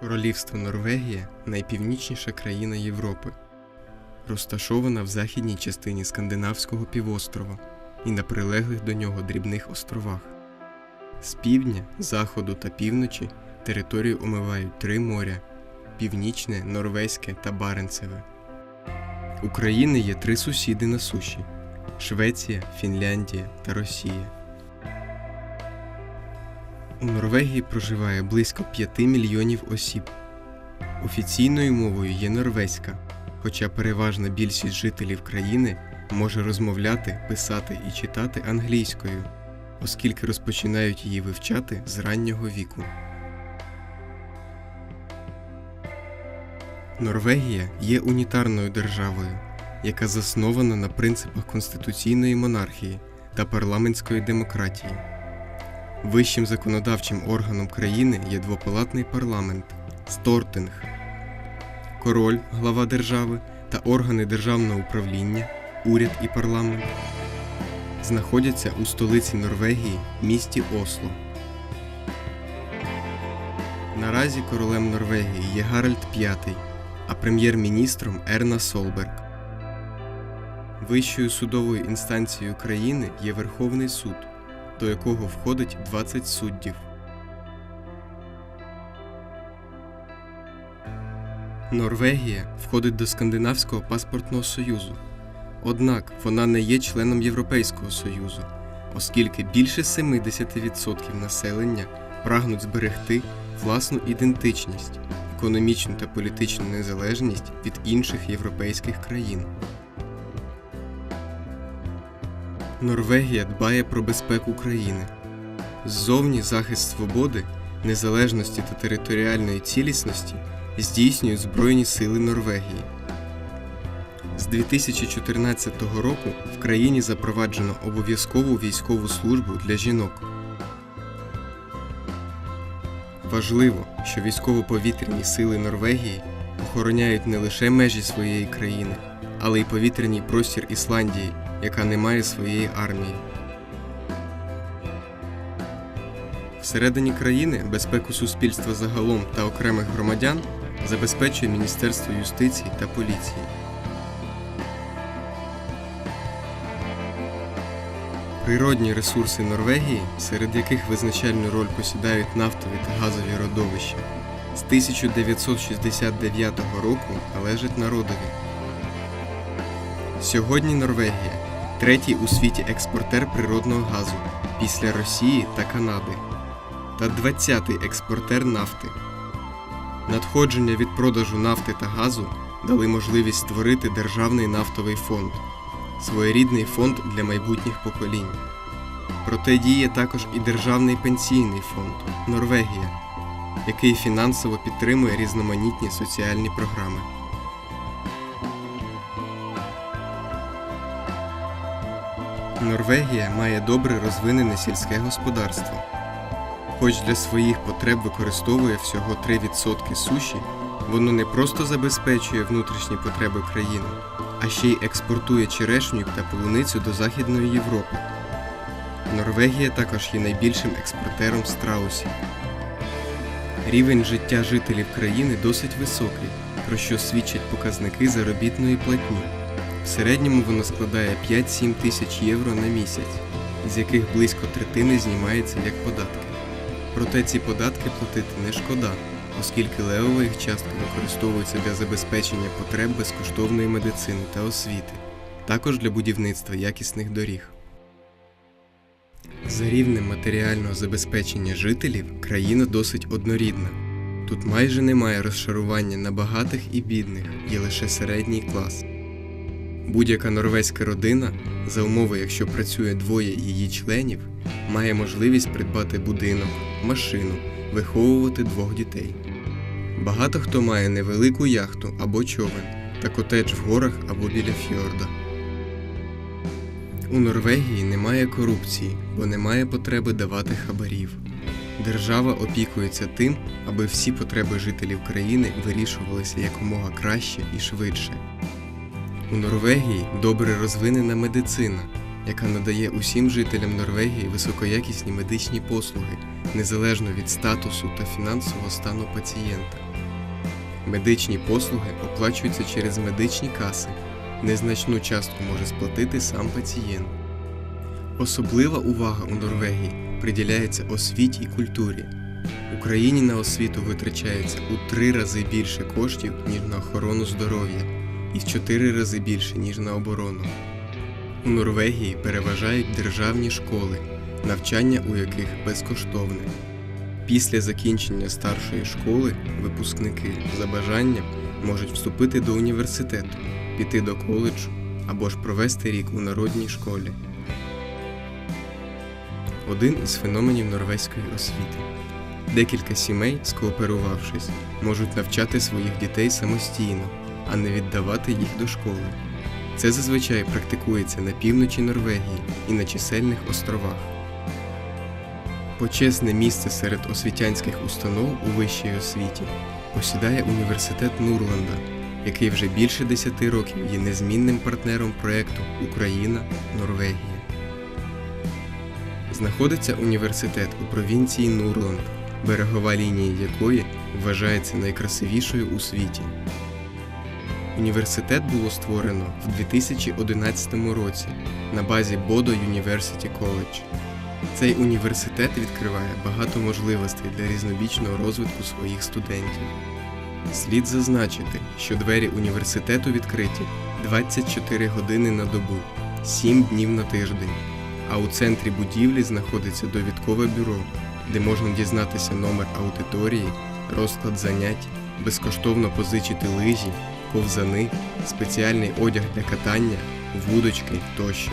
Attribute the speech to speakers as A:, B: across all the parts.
A: Королівство Норвегія найпівнічніша країна Європи, розташована в західній частині Скандинавського півострова і на прилеглих до нього дрібних островах. З півдня, заходу та півночі територію омивають три моря північне, норвезьке та Баренцеве. України є три сусіди на суші Швеція, Фінляндія та Росія. У Норвегії проживає близько 5 мільйонів осіб. Офіційною мовою є норвезька, хоча переважна більшість жителів країни може розмовляти, писати і читати англійською, оскільки розпочинають її вивчати з раннього віку. Норвегія є унітарною державою, яка заснована на принципах конституційної монархії та парламентської демократії. Вищим законодавчим органом країни є двопалатний парламент Стортинг, король, глава держави та органи державного управління, уряд і парламент знаходяться у столиці Норвегії, місті Осло. Наразі королем Норвегії є Гаральд V, а прем'єр-міністром Ерна Солберг. Вищою судовою інстанцією країни є Верховний суд, до якого входить 20 суддів. Норвегія входить до Скандинавського паспортного союзу. Однак вона не є членом Європейського союзу, оскільки більше 70% населення прагнуть зберегти власну ідентичність, економічну та політичну незалежність від інших європейських країн. Норвегія дбає про безпеку країни. Ззовні захист свободи, незалежності та територіальної цілісності здійснюють Збройні сили Норвегії. З 2014 року в країні запроваджено обов'язкову військову службу для жінок. Важливо, що військово-повітряні сили Норвегії охороняють не лише межі своєї країни, але й повітряний простір Ісландії, яка не має своєї армії. Всередині країни безпеку суспільства загалом та окремих громадян забезпечує Міністерство юстиції та поліції. Природні ресурси Норвегії, серед яких визначальну роль посідають нафтові та газові родовища, з 1969 року належать народові. Сьогодні Норвегія третій у світі експортер природного газу після Росії та Канади, та 20-й експортер нафти. Надходження від продажу нафти та газу дали можливість створити державний нафтовий фонд, своєрідний фонд для майбутніх поколінь. Проте діє також і державний пенсійний фонд Норвегія, який фінансово підтримує різноманітні соціальні програми. Норвегія має добре розвинене сільське господарство. Хоч для своїх потреб використовує всього 3% суші, воно не просто забезпечує внутрішні потреби країни, а ще й експортує черешню та полуницю до Західної Європи. Норвегія також є найбільшим експортером страусів. Рівень життя жителів країни досить високий, про що свідчать показники заробітної платні. Середньому воно складає 5-7 тисяч євро на місяць, з яких близько третини знімається як податки. Проте ці податки платити не шкода, оскільки левова їх частка використовується для забезпечення потреб безкоштовної медицини та освіти, також для будівництва якісних доріг. За рівнем матеріального забезпечення жителів країна досить однорідна. Тут майже немає розшарування на багатих і бідних, є лише середній клас. Будь-яка норвезька родина, за умови, якщо працює двоє її членів, має можливість придбати будинок, машину, виховувати двох дітей. Багато хто має невелику яхту або човен та котедж в горах або біля фьорда. У Норвегії немає корупції, бо немає потреби давати хабарів. Держава опікується тим, аби всі потреби жителів країни вирішувалися якомога краще і швидше. У Норвегії добре розвинена медицина, яка надає усім жителям Норвегії високоякісні медичні послуги, незалежно від статусу та фінансового стану пацієнта. Медичні послуги оплачуються через медичні каси. Незначну частку може сплатити сам пацієнт. Особлива увага у Норвегії приділяється освіті і культурі. Україні на освіту витрачається у три рази більше коштів, ніж на охорону здоров'я, і в чотири рази більше, ніж на оборону. У Норвегії переважають державні школи, навчання у яких безкоштовне. Після закінчення старшої школи випускники за бажанням можуть вступити до університету, піти до коледжу або ж провести рік у народній школі. Один із феноменів норвезької освіти. Декілька сімей, скооперувавшись, можуть навчати своїх дітей самостійно, а не віддавати їх до школи. Це зазвичай практикується на півночі Норвегії і на чисельних островах. Почесне місце серед освітянських установ у вищій освіті посідає університет Нурланда, який вже більше 10 років є незмінним партнером проєкту Україна Норвегія. Знаходиться університет у провінції Нурланд, берегова лінія якої вважається найкрасивішою у світі. Університет було створено в 2011 році на базі Bodo University College. Цей університет відкриває багато можливостей для різнобічного розвитку своїх студентів. Слід зазначити, що двері університету відкриті 24 години на добу, 7 днів на тиждень. А у центрі будівлі знаходиться довідкове бюро, де можна дізнатися номер аудиторії, розклад занять, безкоштовно позичити лижі, ковзани, спеціальний одяг для катання, вудочки тощо.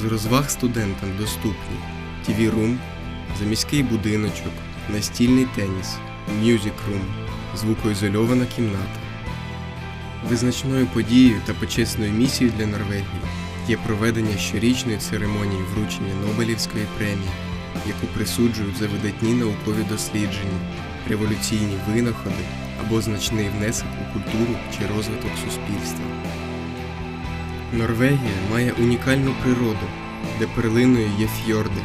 A: З розваг студентам доступні Room, заміський будиночок, настільний теніс, Room, звукоізольована кімната. Визначною подією та почесною місією для Норвегії є проведення щорічної церемонії вручення Нобелівської премії, яку присуджують за видатні наукові дослідження, революційні винаходи або значний внесок у культуру чи розвиток суспільства. Норвегія має унікальну природу, де перлиною є фьорди,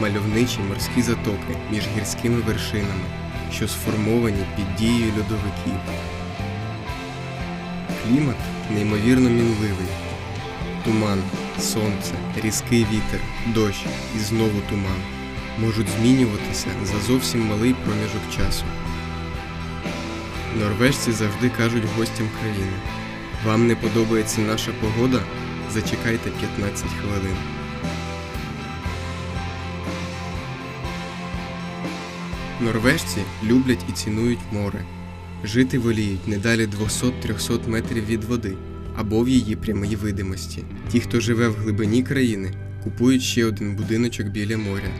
A: мальовничі морські затоки між гірськими вершинами, що сформовані під дією льодовиків. Клімат неймовірно мінливий. Туман, сонце, різкий вітер, дощ і знову туман можуть змінюватися за зовсім малий проміжок часу. Норвежці завжди кажуть гостям країни: вам не подобається наша погода? Зачекайте 15 хвилин. Норвежці люблять і цінують море. Жити воліють не далі 200-300 метрів від води або в її прямій видимості. Ті, хто живе в глибині країни, купують ще один будиночок біля моря.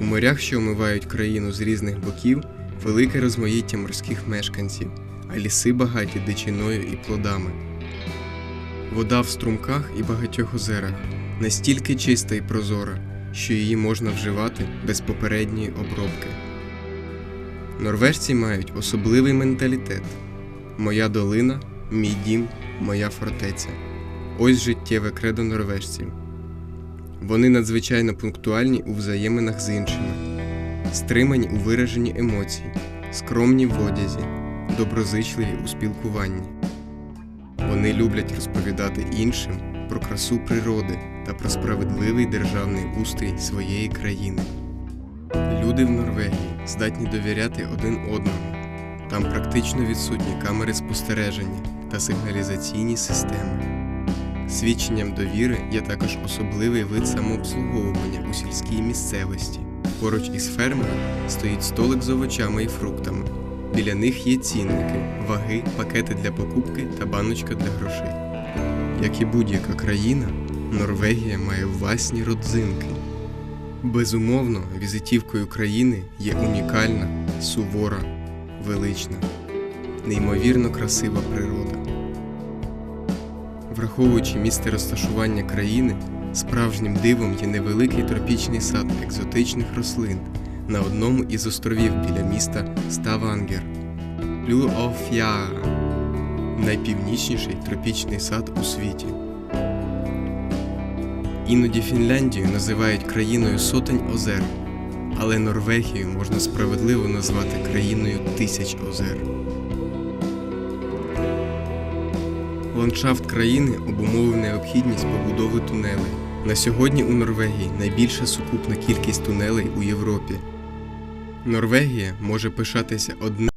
A: У морях, що омивають країну з різних боків, велике розмаїття морських мешканців, а ліси багаті дичиною і плодами. Вода в струмках і багатьох озерах настільки чиста і прозора, що її можна вживати без попередньої обробки. Норвежці мають особливий менталітет. Моя долина, мій дім, моя фортеця. Ось життєве кредо норвежців. Вони надзвичайно пунктуальні у взаєминах з іншими, стримані у вираженні емоцій, скромні в одязі, доброзичливі у спілкуванні. Вони люблять розповідати іншим про красу природи та про справедливий державний устрій своєї країни. Люди в Норвегії здатні довіряти один одному. Там практично відсутні камери спостереження та сигналізаційні системи. Свідченням довіри є також особливий вид самообслуговування у сільській місцевості. Поруч із фермою стоїть столик з овочами і фруктами. Біля них є цінники, ваги, пакети для покупки та баночка для грошей. Як і будь-яка країна, Норвегія має власні родзинки. Безумовно, візитівкою країни є унікальна, сувора, велична, неймовірно красива природа. Враховуючи місце розташування країни, справжнім дивом є невеликий тропічний сад екзотичних рослин на одному із островів біля міста Ставангер. Люоф'я найпівнічніший тропічний сад у світі. Іноді Фінляндію називають країною сотень озер, але Норвегію можна справедливо назвати країною тисяч озер. Ландшафт країни обумовив необхідність побудови тунелей. На сьогодні у Норвегії найбільша сукупна кількість тунелей у Європі. Норвегія може пишатися одним